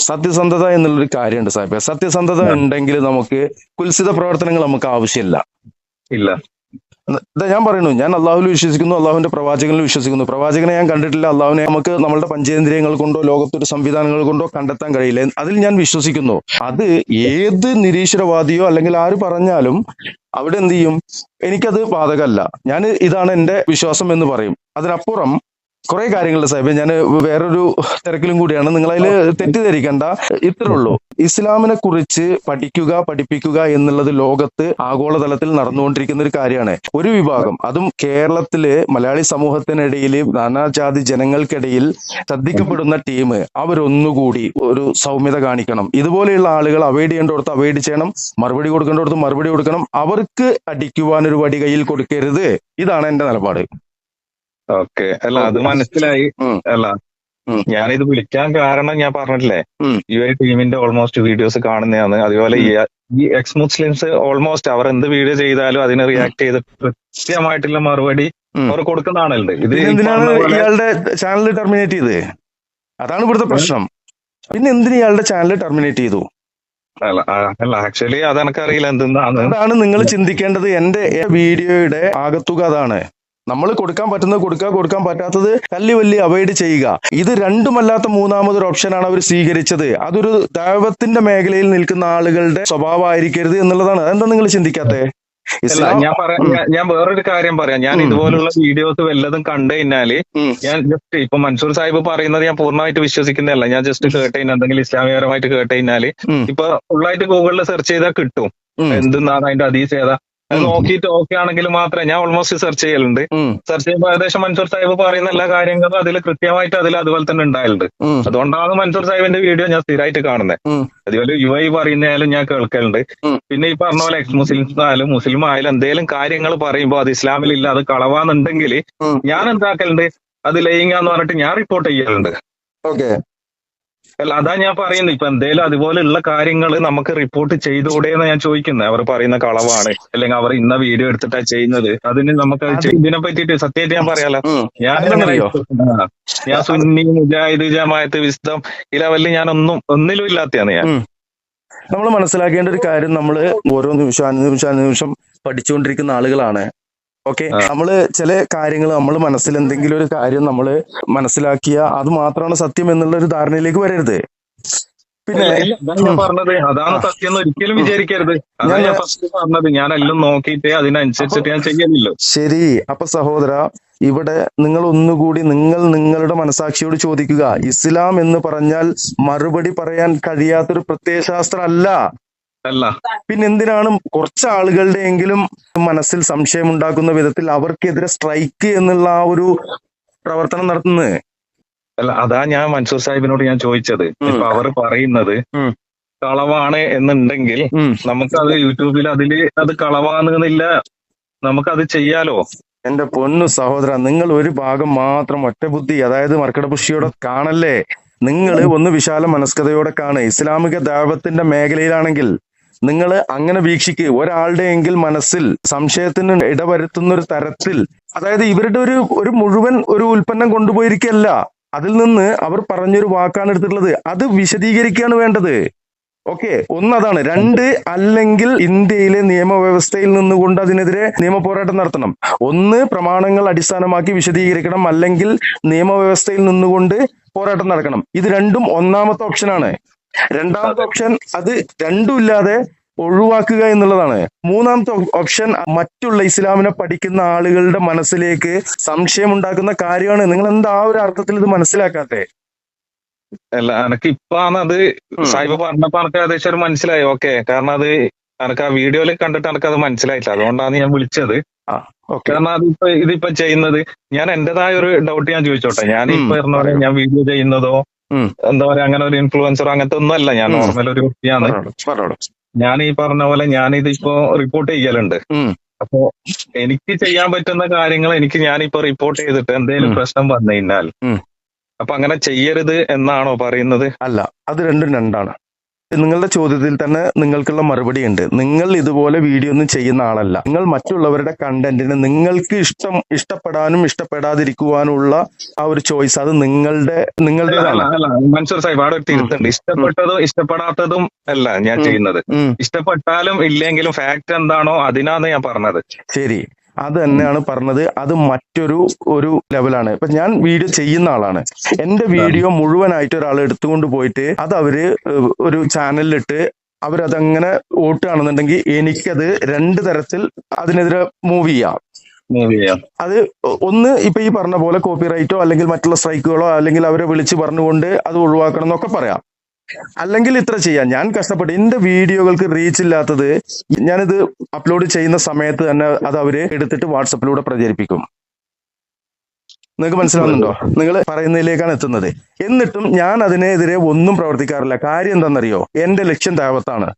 സത്യസന്ധത എന്നുള്ളൊരു കാര്യമുണ്ട് സാഹിബ്. സത്യസന്ധത ഉണ്ടെങ്കിൽ നമുക്ക് കുൽസിത പ്രവർത്തനങ്ങൾ നമുക്ക് ആവശ്യമില്ല. ഇല്ല. ഞാൻ പറയുന്നു ഞാൻ അള്ളാഹുവിൽ വിശ്വസിക്കുന്നു അള്ളാഹുവിന്റെ പ്രവാചകനിൽ വിശ്വസിക്കുന്നു. പ്രവാചകനെ ഞാൻ കണ്ടിട്ടില്ല അള്ളാഹുവിനെ നമുക്ക് നമ്മുടെ പഞ്ചേന്ദ്രിയങ്ങൾ കൊണ്ടോ ലോകത്തൊരു സംവിധാനങ്ങൾ കൊണ്ടോ കണ്ടെത്താൻ കഴിയില്ല അതിൽ ഞാൻ വിശ്വസിക്കുന്നു. അത് ഏത് നിരീശ്വരവാദിയോ അല്ലെങ്കിൽ ആര് പറഞ്ഞാലും അവിടെ എന്ത് ചെയ്യും? എനിക്കത് ബാധകമല്ല. ഞാൻ ഇതാണ് എന്റെ വിശ്വാസം എന്ന് പറയും. അതിനപ്പുറം കുറെ കാര്യങ്ങളുണ്ട് സാഹിബ്. ഞാൻ വേറൊരു തിരക്കിലും കൂടിയാണ്. നിങ്ങൾ അതിൽ തെറ്റിദ്ധരിക്കണ്ട. ഇത്രേ ഉള്ളൂ. ഇസ്ലാമിനെ കുറിച്ച് പഠിക്കുക പഠിപ്പിക്കുക എന്നുള്ളത് ലോകത്ത് ആഗോളതലത്തിൽ നടന്നുകൊണ്ടിരിക്കുന്ന ഒരു കാര്യമാണ്. ഒരു വിഭാഗം അതും കേരളത്തിലെ മലയാളി സമൂഹത്തിനിടയിൽ നാനാജാതി ജനങ്ങൾക്കിടയിൽ ശ്രദ്ധിക്കപ്പെടുന്ന ടീം അവരൊന്നുകൂടി ഒരു സൗമ്യത കാണിക്കണം. ഇതുപോലെയുള്ള ആളുകൾ അവോയ്ഡ് ചെയ്യേണ്ടടുത്ത് അവോയ്ഡ് ചെയ്യണം. മറുപടി കൊടുക്കേണ്ടടുത്ത് മറുപടി കൊടുക്കണം. അവർക്ക് അടിക്കുവാനൊരു വടി കയ്യിൽ കൊടുക്കരുത്. ഇതാണ് എന്റെ നിലപാട്. ഓക്കെ. അല്ല അത് മനസ്സിലായി. അല്ല. ഞാനിത് വിളിക്കാൻ കാരണം ഞാൻ പറഞ്ഞിട്ടില്ലേ? ഉം. യു ഐ ടീമിന്റെ ഓൾമോസ്റ്റ് വീഡിയോസ് കാണുന്നതാണ്. അതുപോലെ ഈ എക്സ് മുസ്ലിംസ് ഓൾമോസ്റ്റ് അവർ എന്ത് വീഡിയോ ചെയ്താലും അതിനെ റിയാക്ട് ചെയ്ത് കൃത്യമായിട്ടുള്ള മറുപടി. അവർ കൊടുക്കുന്നതാണല്ലോ ഇത് ഇയാളുടെ ചാനൽ ടെർമിനേറ്റ് ചെയ്തേ? അതാണ് ഇവിടുത്തെ പ്രശ്നം. പിന്നെ എന്തിനു ഇയാളുടെ ചാനൽ ടെർമിനേറ്റ് ചെയ്തു? അല്ല അല്ല ആക്ച്വലി അതെനിക്കറിയില്ല എന്തെന്നാണ്? അതാണ് നിങ്ങൾ ചിന്തിക്കേണ്ടത്. എന്റെ വീഡിയോയുടെ ആകത്തുക അതാണ്. നമ്മൾ കൊടുക്കാൻ പറ്റുന്നത് കൊടുക്കുക കൊടുക്കാൻ പറ്റാത്തത് തല്ലി വല്ലി അവോയ്ഡ് ചെയ്യുക. ഇത് രണ്ടുമല്ലാത്ത മൂന്നാമതൊരു ഓപ്ഷനാണ് അവർ സ്വീകരിച്ചത്. അതൊരു ദൈവത്തിന്റെ മേഖലയിൽ നിൽക്കുന്ന ആളുകളുടെ സ്വഭാവമായിരിക്കരുത് എന്നുള്ളതാണ്. അതെന്താ നിങ്ങൾ ചിന്തിക്കാത്തേ? ഞാൻ പറയാം ഞാൻ വേറൊരു കാര്യം പറയാം. ഞാൻ ഇതുപോലുള്ള വീഡിയോസ് വല്ലതും കണ്ടു കഴിഞ്ഞാൽ ഞാൻ ജസ്റ്റ് ഇപ്പൊ മൻസൂർ സാഹിബ് പറയുന്നത് ഞാൻ പൂർണമായിട്ട് വിശ്വസിക്കുന്നതല്ല. ഞാൻ ജസ്റ്റ് കേട്ട് കഴിഞ്ഞാൽ എന്തെങ്കിലും ഇസ്ലാമികപരമായിട്ട് കേട്ട് കഴിഞ്ഞാൽ ഇപ്പൊ ഫുള്ളായിട്ട് ഗൂഗിളിൽ സെർച്ച് ചെയ്താൽ കിട്ടും. എന്തെന്നാണ് അതിന്റെ അതീസ് ഏതാ അത് നോക്കിയിട്ട് ഓക്കെ ആണെങ്കിൽ മാത്രമേ ഞാൻ ഓൾമോസ്റ്റ് സെർച്ച് ചെയ്യലുണ്ട്. സെർച്ച് ചെയ്യുമ്പോൾ ഏകദേശം മൻസൂർ സാഹിബ് പറയുന്ന എല്ലാ കാര്യങ്ങളും അതിൽ കൃത്യമായിട്ട് അതിൽ അതുപോലെ തന്നെ ഉണ്ടായിട്ടുണ്ട് അതുകൊണ്ടാണ് മൻസൂർ സാഹിബിന്റെ വീഡിയോ ഞാൻ സ്ഥിരമായിട്ട് കാണുന്നത് അതുപോലെ യു ഐ പറയുന്നതായാലും ഞാൻ കേൾക്കലുണ്ട്. പിന്നെ ഈ പറഞ്ഞ പോലെ എക്സ് മുസ്ലിംസ് ആയാലും മുസ്ലിം ആയാലും എന്തെങ്കിലും കാര്യങ്ങൾ പറയുമ്പോൾ അത് ഇസ്ലാമിൽ ഇല്ല അത് കളവാന്നുണ്ടെങ്കിൽ ഞാൻ എന്താക്കലുണ്ട്? അത് ലയിങ്ങ എന്ന് പറഞ്ഞിട്ട് ഞാൻ റിപ്പോർട്ട് ചെയ്യലുണ്ട്. ഓക്കെ അല്ല അതാ ഞാൻ പറയുന്നത് ഇപ്പൊ എന്തേലും അതുപോലെയുള്ള കാര്യങ്ങൾ നമുക്ക് റിപ്പോർട്ട് ചെയ്തുകൂടെ എന്ന് ഞാൻ ചോദിക്കുന്നത് അവർ പറയുന്ന കളവാണ്. അല്ലെങ്കിൽ അവർ ഇന്ന വീഡിയോ എടുത്തിട്ടാ ചെയ്യുന്നത്. അതിന് നമുക്ക് ഇതിനെ പറ്റിയിട്ട് സത്യമായിട്ട് ഞാൻ പറയാലോ. ഞാൻ? ഞാൻ സുന്നി മുജാഹിദ് ജമാഅത്ത് വിസ്തം ഈ ലെവലിൽ ഞാൻ ഒന്നും ഒന്നിലും ഇല്ലാത്തതാണ് ഞാൻ. നമ്മൾ മനസ്സിലാക്കേണ്ട ഒരു കാര്യം നമ്മൾ ഓരോ നിമിഷം അനുനിമിഷം നിമിഷം പഠിച്ചുകൊണ്ടിരിക്കുന്ന ആളുകളാണ്. ഓക്കെ. നമ്മൾ ചില കാര്യങ്ങൾ നമ്മൾ മനസ്സിൽ എന്തെങ്കിലും ഒരു കാര്യം നമ്മൾ മനസ്സിലാക്കിയ അത് മാത്രമാണ് സത്യം എന്നുള്ള ഒരു ധാരണയിലേക്ക് വരരുത്. പിന്നെ ഞാൻ പറഞ്ഞത്. അതാണ് സത്യം എന്ന് ഒരിക്കലും വിചാരിക്കരുത്. അതാണ് ഞാൻ- ഫസ്റ്റ് പറഞ്ഞത്. ഞാൻ എല്ലാം നോക്കിയിട്ട് അതിനനുസരിച്ചിട്ട് ഞാൻ ചെയ്യുന്നില്ലോ ശരി അപ്പൊ സഹോദര ഇവിടെ നിങ്ങൾ ഒന്നുകൂടി നിങ്ങൾ നിങ്ങളുടെ മനസാക്ഷിയോട് ചോദിക്കുക. ഇസ്ലാം എന്ന് പറഞ്ഞാൽ മറുപടി പറയാൻ കഴിയാത്തൊരു പ്രത്യയശാസ്ത്രം അല്ല. പിന്നെ എന്തിനാണ് കുറച്ച് ആളുകളുടെ എങ്കിലും മനസ്സിൽ സംശയം ഉണ്ടാക്കുന്ന വിധത്തിൽ അവർക്കെതിരെ സ്ട്രൈക്ക് എന്നുള്ള ആ ഒരു പ്രവർത്തനം നടത്തുന്നത് അല്ല അതാ ഞാൻ മൻസൂർ സാഹിബിനോട് ഞാൻ ചോദിച്ചത്. ഇപ്പൊ അവർ പറയുന്നത്. കളവാണ് എന്നുണ്ടെങ്കിൽ നമുക്ക് അത് യൂട്യൂബിൽ അതിൽ അത് കളവാണെന്നില്ല. നമുക്കത് ചെയ്യാലോ? എന്റെ പൊന്നു സഹോദര നിങ്ങൾ ഒരു ഭാഗം മാത്രം ഒറ്റ ബുദ്ധി അതായത് മർക്കട പുഷിയോടെ കാണല്ലേ? നിങ്ങൾ ഒന്ന് വിശാല മനസ്കതയോടെ കാണ്. ഇസ്ലാമിക ദൈവത്തിന്റെ മേഖലയിലാണെങ്കിൽ നിങ്ങൾ അങ്ങനെ വീക്ഷിക്കുക ഒരാളുടെ എങ്കിൽ മനസ്സിൽ സംശയത്തിന് ഇടവരുത്തുന്ന ഒരു തരത്തിൽ അതായത് ഇവരുടെ ഒരു ഒരു മുഴുവൻ ഒരു ഉൽപ്പന്നം കൊണ്ടുപോയിരിക്കല്ല. അതിൽ നിന്ന് അവർ പറഞ്ഞൊരു വാക്കാണ് എടുത്തിട്ടുള്ളത്. അത് വിശദീകരിക്കുകയാണ് വേണ്ടത്. ഓക്കെ? ഒന്ന് അതാണ്. രണ്ട് അല്ലെങ്കിൽ ഇന്ത്യയിലെ നിയമവ്യവസ്ഥയിൽ നിന്നുകൊണ്ട് അതിനെതിരെ നിയമ പോരാട്ടം നടത്തണം. ഒന്ന് പ്രമാണങ്ങൾ അടിസ്ഥാനമാക്കി വിശദീകരിക്കണം. അല്ലെങ്കിൽ നിയമവ്യവസ്ഥയിൽ നിന്നുകൊണ്ട് പോരാട്ടം നടക്കണം. ഇത് രണ്ടും ഒന്നാമത്തെ ഓപ്ഷനാണ് രണ്ടാമത്തെ ഓപ്ഷൻ അത് രണ്ടും ഇല്ലാതെ ഒഴിവാക്കുക എന്നുള്ളതാണ്. മൂന്നാമത്തെ ഓപ്ഷൻ മറ്റുള്ള ഇസ്ലാമിനെ പഠിക്കുന്ന ആളുകളുടെ മനസ്സിലേക്ക് സംശയം ഉണ്ടാക്കുന്ന കാര്യമാണ്. നിങ്ങൾ എന്താ ആ ഒരു അർത്ഥത്തിൽ ഇത് മനസ്സിലാക്കാത്തെ? അല്ല എനക്ക് ഇപ്പാണ് അത്. സാഹിബ് പറഞ്ഞപ്പോ എനക്ക് ഏകദേശം മനസ്സിലായി. ഓക്കെ. കാരണം അത് എനക്ക് ആ വീഡിയോയിൽ കണ്ടിട്ട് എനക്ക് അത് മനസ്സിലായില്ല അതുകൊണ്ടാണ് ഞാൻ വിളിച്ചത്. ഓക്കെ. കാരണം അതിപ്പോ ഇതിപ്പോ ചെയ്യുന്നത് ഞാൻ എന്റേതായ ഒരു ഡൗട്ട് ഞാൻ ചോദിച്ചോട്ടെ. ഞാൻ ഇപ്പൊ ഞാൻ വീഡിയോ ചെയ്യുന്നതോ. എന്താ പറയാ അങ്ങനെ ഒരു ഇൻഫ്ലുവൻസർ അങ്ങനത്തെ ഒന്നും അല്ല ഞാൻ നോർമൽ ഒരു വ്യക്തിയാണ്. പറഞ്ഞോളൂ ഞാൻ ഈ പറഞ്ഞ പോലെ ഞാൻ ഇത് ഇപ്പോ റിപ്പോർട്ട് ചെയ്യലുണ്ട്. അപ്പോ എനിക്ക് ചെയ്യാൻ പറ്റുന്ന കാര്യങ്ങൾ എനിക്ക് ഞാനിപ്പോ റിപ്പോർട്ട് ചെയ്തിട്ട് എന്തെങ്കിലും പ്രശ്നം വന്നു കഴിഞ്ഞാൽ അപ്പൊ അങ്ങനെ ചെയ്യരുത് എന്നാണോ പറയുന്നത്? അല്ല അത് രണ്ടും രണ്ടാണ്. നിങ്ങളുടെ ചോദ്യത്തിൽ തന്നെ നിങ്ങൾക്കുള്ള മറുപടി ഉണ്ട്. നിങ്ങൾ ഇതുപോലെ വീഡിയോ ഒന്നും ചെയ്യുന്ന ആളല്ല. നിങ്ങൾ മറ്റുള്ളവരുടെ കണ്ടന്റിന് നിങ്ങൾക്ക് ഇഷ്ടം ഇഷ്ടപ്പെടാനും ഇഷ്ടപ്പെടാതിരിക്കുവാനുള്ള ആ ഒരു ചോയ്സ് അത് നിങ്ങളുടെ നിങ്ങളുടേതാണ്. അല്ല, അല്ല മൻസൂർ സാഹിബ് അവിടെ ഒരു തിരുത്തുണ്ട്. ഇഷ്ടപ്പെട്ടതും ഇഷ്ടപ്പെടാത്തതും അല്ല ഞാൻ ചെയ്യുന്നത്. ഇഷ്ടപ്പെട്ടാലും ഇല്ലെങ്കിലും ഫാക്ട് എന്താണോ അതിനാന്ന് ഞാൻ പറഞ്ഞത്. ശരി. അത് തന്നെയാണ് പറഞ്ഞത്. അത് മറ്റൊരു ഒരു ലെവലാണ് ഇപ്പൊ ഞാൻ വീഡിയോ ചെയ്യുന്ന ആളാണ്. എന്റെ വീഡിയോ മുഴുവനായിട്ട് ഒരാൾ എടുത്തുകൊണ്ട് പോയിട്ട് അത് അവർ ഒരു ചാനലിലിട്ട് അവരതങ്ങനെ ഓട്ടുകയാണെന്നുണ്ടെങ്കിൽ എനിക്കത് രണ്ട് തരത്തിൽ അതിനെതിരെ മൂവ് ചെയ്യാം. മൂവ് ചെയ്യാം. അത് ഒന്ന് ഇപ്പൊ ഈ പറഞ്ഞ പോലെ കോപ്പിറൈറ്റോ അല്ലെങ്കിൽ മറ്റുള്ള സ്ട്രൈക്കുകളോ അല്ലെങ്കിൽ അവരെ വിളിച്ച് പറഞ്ഞുകൊണ്ട് അത് ഒഴിവാക്കണം എന്നൊക്കെ പറയാം. അല്ലെങ്കിൽ ഇത്ര ചെയ്യാം. ഞാൻ കഷ്ടപ്പെട്ട് എന്റെ വീഡിയോകൾക്ക് റീച്ച് ഇല്ലാത്തത് ഞാനിത് അപ്ലോഡ് ചെയ്യുന്ന സമയത്ത് തന്നെ അത് അവർ എടുത്തിട്ട് വാട്സപ്പിലൂടെ പ്രചരിപ്പിക്കും. നിങ്ങൾക്ക് മനസ്സിലാവുന്നുണ്ടോ? നിങ്ങൾ പറയുന്നതിലേക്കാണ് എത്തുന്നത്. എന്നിട്ടും ഞാൻ അതിനെതിരെ ഒന്നും പ്രവർത്തിക്കാറില്ല. കാര്യം എന്താണെന്നറിയോ? എന്റെ ലക്ഷ്യം ദൈവത്താണ്.